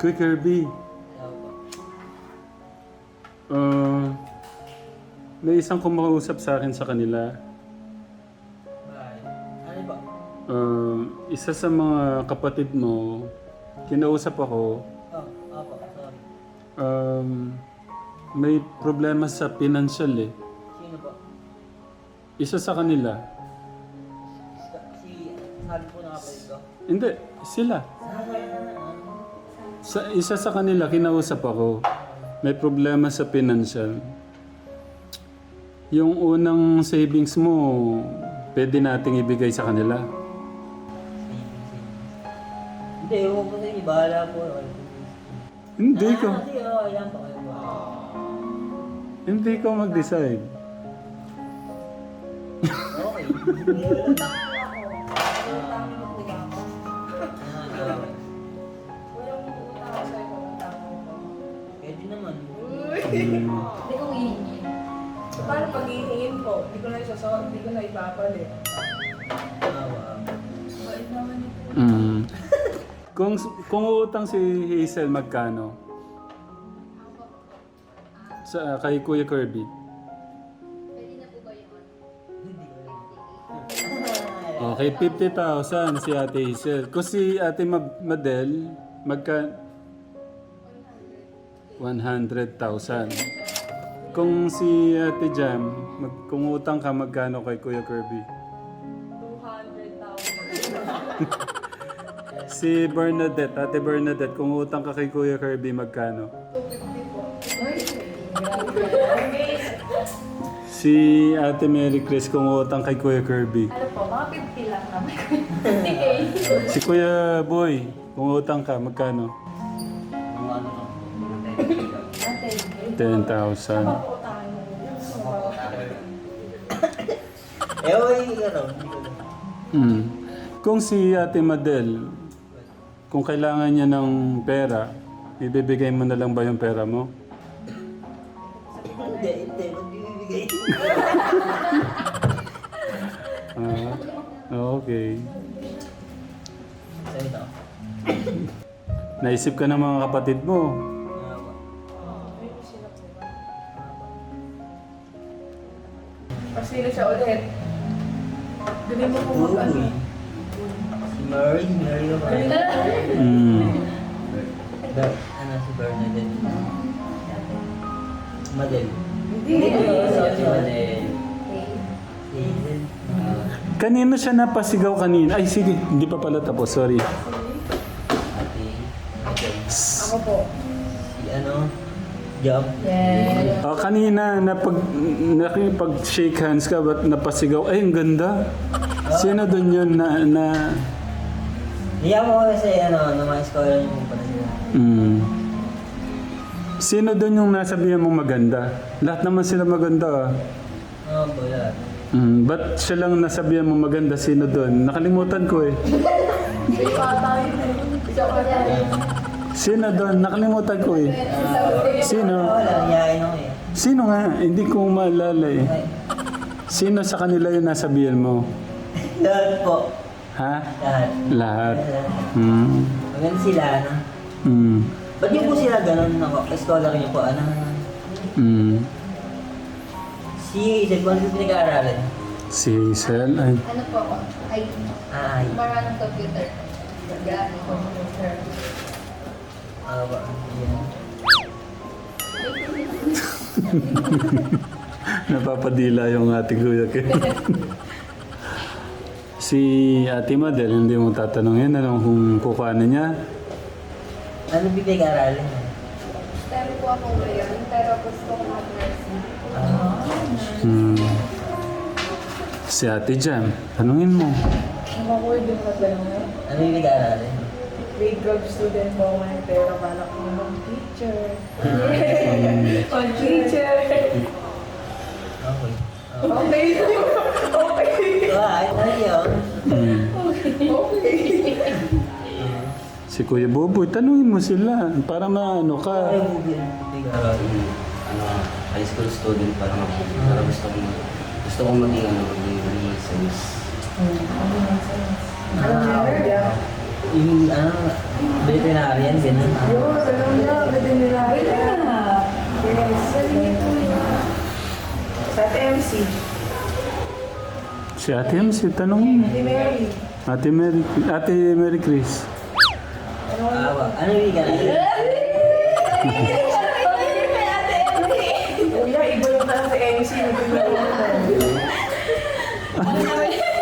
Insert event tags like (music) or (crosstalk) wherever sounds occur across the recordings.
Kuya Kirby, uh, may isang kumakausap sa akin sa kanila. Ano ba? Uh, isa sa mga kapatid mo, kinausap ako, Oh, um, may problema sa financial eh. Sino po? Isa sa kanila. Si, sabi po ng kapatid ko. Hindi, sila. Sa, isa sa kanila, kinausap ako, may problema sa financial. Yung unang savings mo, pwede nating ibigay sa kanila. Hindi, huwag sa inyo. Bahala po. Hindi ko. Sige, oh, ayan po. Hindi ko mag-decide. Okay. Ko? Hindi ko na isasawag, hindi ko na ipapalit. Wow. Bait naman ito. Mm. kung kung utang si Hazel magkano? Sa kay Kuya Kirby. Okay, 50,000 si Ate Hazel. Kung si Ate Ma- Madel, magka... 100,000. Kung si Ate Jam, mag, kung utang ka, magkano kay Kuya Kirby? 200,000. (laughs) Si Bernadette, Ate Bernadette, kung utang ka kay Kuya Kirby, magkano? 250 po. Si Ate Mary Chris, kung utang kay Kuya Kirby. Ano po, mga 50 lang naman. 50k. Si Kuya Boy, kung utang ka, magkano? Ano to? Ate, 10,000. papautahan mo. Eh, okay, ano? Hmm. Kung si Ate Madel, kung kailangan niya ng pera, ibibigay mo na lang ba yung pera mo? Hindi, hindi. Magbibigay. Ah, okay. Naisip ka ng mga kapatid mo. Madel. Hindi. Si Madel. Ah, Kanino siya napasigaw kanina? Ay, sige. Hindi pa pala tapos. Sorry. Ako po. Si ano? Job. Yeah. Oh, kanina, napag, nakipag-shake hands ka, ba't napasigaw? Ay, ang ganda. Sino doon yun na... na Niya mo kasi ano, mga scholar niyo po pala sila. mm, sino doon yung nasabihan mong maganda? Lahat naman sila maganda. Oo po, lahat. Mm, ba't siya lang nasabihan mong maganda? Sino doon? Nakalimutan ko eh. Sino doon? Nakalimutan ko eh. Sino? Wala. Sino nga? Hindi ko maalala eh. Sino sa kanila yung nasabihan mo? Lahat po. Ha? Lahat. Lahat. Hmm. Maganda sila, ano? Hmm. Ba't yung po sila ganun ako? Scholar niyo po, ano? Hmm. Si Hazel, kung ano yung pinag-aaralan? Si Hazel. Ay. Ano po ako? Ay, Ah, ay. para ng computer. Gamit ko. Ah, ba? Yan. (laughs) Napapadila yung ate kuya ko. (laughs) si Ate Madel, hindi mo tatanungin anong kung kukuhanan niya. Ano yung pinag-aaralan niya? Pero po ako ngayon, pero gusto ko mag-nursing. Ah, Hmm. Si Ate Jam, tanungin mo. Ako ko din magdalawin. ano yung pinag-aaralan niya? Grade 12 student po ako ngayon, pero balak ko mag teacher. On teacher. Okay. Okay. Okay. Ah, ay, ano yun? Hmm. Okay. Si Kuya Boboy, tanungin mo sila para maano Ano ka. yung movie pinag-aaralan? ano, high school student pa lang ako. Pero gusto ko mag, gusto ko maging ano, maging maging sales. Ano meron? Yeah. Yung ano, veterinarian, ganun. Yun, alam na, nila. Yes, sabi niyo po yun. Sa TMC, Si Ate M, si tanong. si Mary. Ate Mary, Ate Mary Chris. Ah, wa- ano (laughs) yung ka.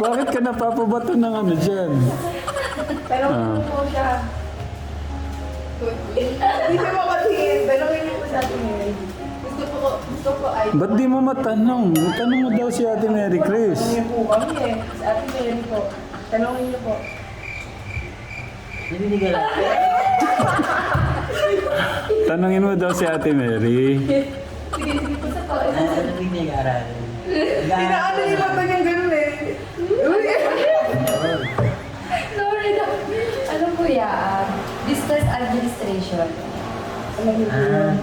Bakit ka napapabato ng ano dyan? Pero Ah. ano po siya? Hindi makatingin. Sa atin Mary. Gusto ko, gusto ko ay... Ba't di mo matanong? Tanong mo daw si Ate Mary Chris. Tanongin po kami eh. Sa atin Mary po. Tanongin niyo po. Hindi ka lang. (laughs) Tanongin mo daw si Ate Mary. Sige, sige po sa to. Ano ano yung pinag-aaralan? Tinaano niyo ba niyang ganun eh? Uy! Sorry na. Ano po ya? business administration. Po yun. Ah,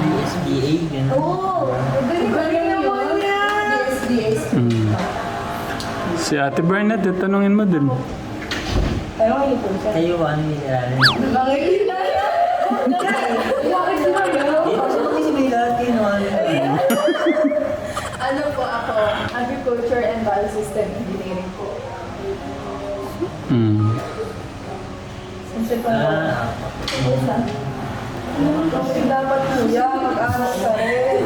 BSBA, ganun. Oo! Galing galing naman yan! BSBA. Mm. Si Ate Bernadette, tanongin mo din. Niyo po siya. Kayo, ano? Bakit ba yun? Eh, kasi mag-isipin lahat kayo, no? Ano? Ano po ako? Agriculture and Biosystem Engineering po. Mm. Kasi pa Ah, Kasi dapat kuya, mag-aral ka rin.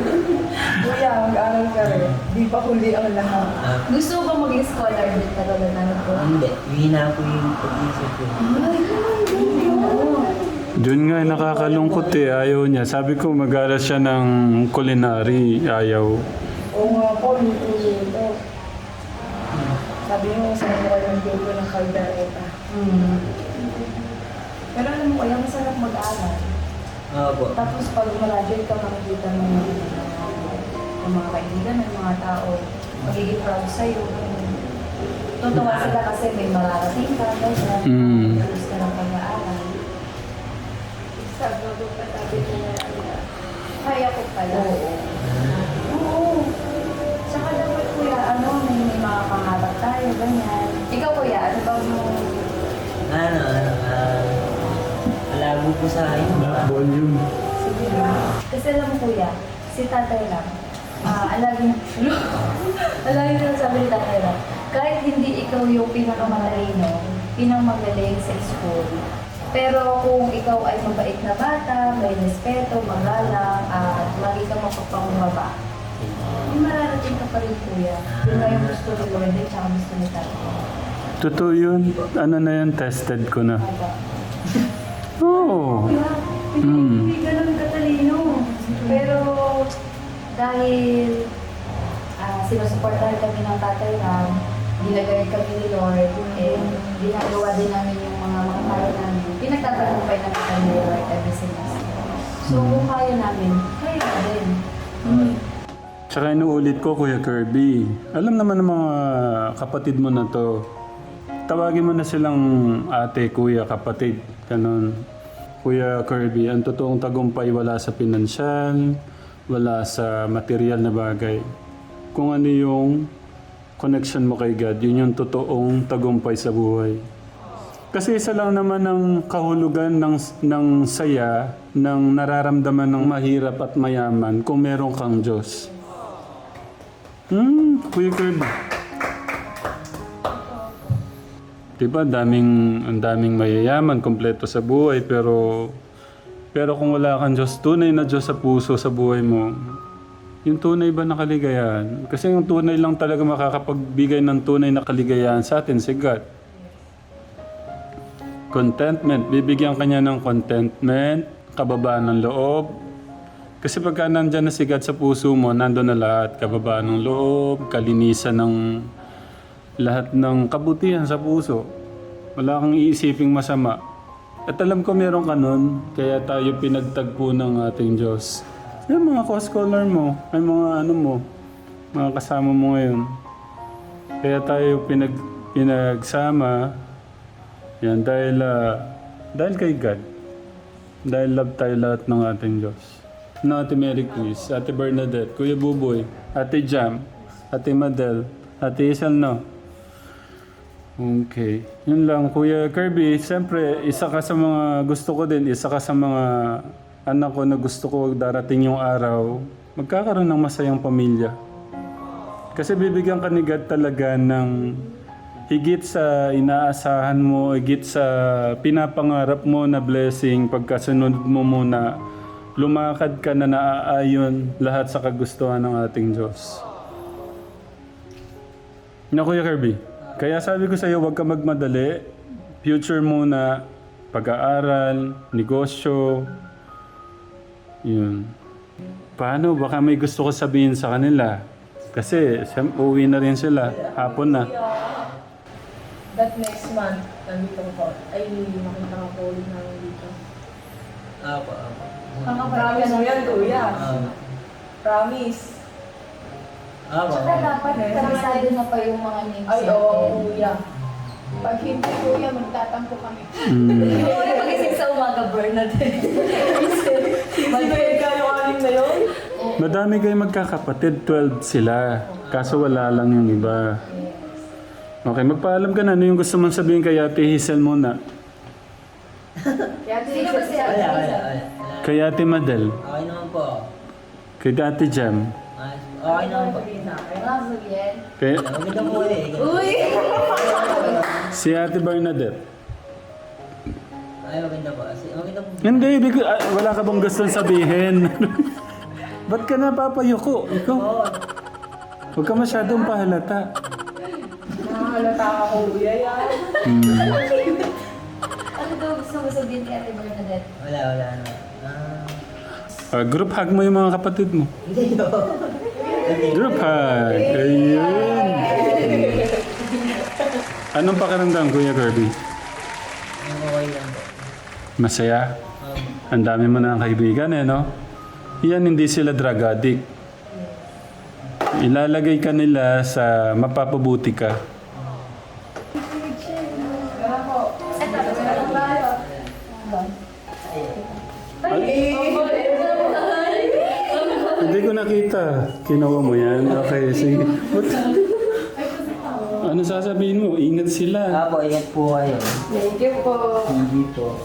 Kuya, mag-aral ka rin. Di pa huli ang lahat. ah, Gusto ko ba maging scholar din katulad na po? hindi. Hina po yung pag-isip ko. Diyon nga nakakalungkot eh, ayaw niya. Sabi ko mag-aral siya ng culinary, ayaw. Oo nga po, luto-luto. Sabi mo, saan mo kayo nagluto ng kaldereta? Hmm. Pero alam mo kaya masarap mag-aral. Oo po. Tapos pag graduate ka, makikita mo yung, yung mga kaibigan, ng mga tao, magiging proud sa'yo. Totoo sila kasi may mararating ka, ganyan. Mm. Tapos ka ng pag-aaral. Sabi mo, sabi ko na Kaya ko pala. Oo. Oo. Saka dapat kuya, ano, may, may mga pangarap tayo, ganyan. Ikaw kuya, ano ba yung... Ano, ano, ah, malabo po sa akin. Volume. Sige na. Kasi alam mo kuya, si tatay lang, ah, alaging, (laughs) alaging na sabi ni tatay lang, kahit hindi ikaw yung pinakamatalino, pinakamagaling sa school, pero kung ikaw ay mabait na bata, may respeto, magalang, at lagi ka mapagpangumaba, may mararating ka pa rin kuya. Yun nga yung gusto ni Lord at saka gusto ni tatay. Totoo yun. Ano na yan, tested ko na. Aba. (laughs) Oo. Kuya, hindi, Mm. hindi ganun katalino. Pero dahil ah sinusuportahan kami ng tatay Ram, ginagayad kami ni Lord, and ginagawa din namin yung mga mga kaya namin. Pinagtatagumpay namin kami ni Lord every semester. So kung kaya namin, kaya na din. Tsaka inuulit ko, Kuya Kirby. Alam naman ng mga kapatid mo na to. Tawagin mo na silang ate, kuya, kapatid. Ganon. Kuya Kirby, ang totoong tagumpay wala sa pinansyal, wala sa material na bagay. Kung ano yung connection mo kay God, yun yung totoong tagumpay sa buhay. Kasi isa lang naman ang kahulugan ng, ng saya, ng nararamdaman ng mahirap at mayaman kung meron kang Diyos. Hmm, Kuya Kirby. Diba, daming, ang daming mayayaman, kompleto sa buhay, pero pero kung wala kang Diyos, tunay na Diyos sa puso, sa buhay mo, yung tunay ba na kaligayahan? Kasi yung tunay lang talaga makakapagbigay ng tunay na kaligayahan sa atin, si God. Contentment. Bibigyan kanya ng contentment, kababaan ng loob. Kasi pagka nandyan na si God sa puso mo, nandun na lahat. Kababaan ng loob, kalinisan ng lahat ng kabutihan sa puso. Wala kang iisiping masama. At alam ko meron ka nun, kaya tayo pinagtagpo ng ating Diyos. Yung mga co-scholar mo, ay mga ano mo, mga kasama mo ngayon. Kaya tayo pinag, pinagsama, yan, dahil, ah, dahil kay God. Dahil love tayo lahat ng ating Diyos. No, Ate Mary Chris, Ate Bernadette, Kuya Buboy, Ate Jam, Ate Madel, Ate Isel, no? Okay. Yun lang, Kuya Kirby. Siyempre, isa ka sa mga gusto ko din, isa ka sa mga anak ko na gusto ko darating yung araw, magkakaroon ng masayang pamilya. Kasi bibigyan ka ni God talaga ng higit sa inaasahan mo, higit sa pinapangarap mo na blessing, pagkasunod mo muna, lumakad ka na naaayon lahat sa kagustuhan ng ating Diyos. Na Kuya Kirby, kaya sabi ko sa iyo, huwag ka magmadali. Future muna, pag-aaral, negosyo. Yun. Paano? Baka may gusto ko sabihin sa kanila. Kasi uwi na rin sila. Hapon na. That next month, nandito ko. Ay, makita ko ulit namin dito. Apo, apo. Promise mo yan, kuya. Promise. Apo. Tsaka dapat kabisado na pa yung mga names Ay, oo, natin. kuya. Pag hindi kuya, magtatampo kami. Mm. Oo, pagising sa umaga, Bernadette. (laughs) Sino yung kayo anim na yun? Madami kayo magkakapatid. 12 sila. Kaso wala lang yung iba. Okay, magpaalam ka na. Ano yung gusto mong sabihin kay Ate Hazel muna? (laughs) Kaya Sino ba si Wala, Ate wala, Hazel? wala. Kay Ate Madel? Okay naman po. Kay Ate Jam? Okay naman po. Kay Maganda mo eh. Uy! si Ate Bernadette? Ay, maganda po. Kasi maganda po. Hindi, ibig, ah, wala ka bang gustong sabihin? (laughs) Ba't ka napapayuko? Ikaw? Huwag ka masyadong pahalata. Nakahalata ka kuya yan. Hmm. Ano daw gusto mo sabihin kay Ate Bernadette? Wala, wala na. Ah, Ah, group hug mo yung mga kapatid mo. hindi po. Group hug! Ayun! Anong pakiramdam, Kuya Kirby? Okay lang. Masaya? Ang dami mo na kaibigan eh, no? Yan, hindi sila drug addict. Ilalagay ka nila sa mapapabuti ka. Kinuha mo yan. Okay, sige. What? Ano sasabihin mo? Ingat sila. Apo, ingat po kayo. Thank you po. Hindi po.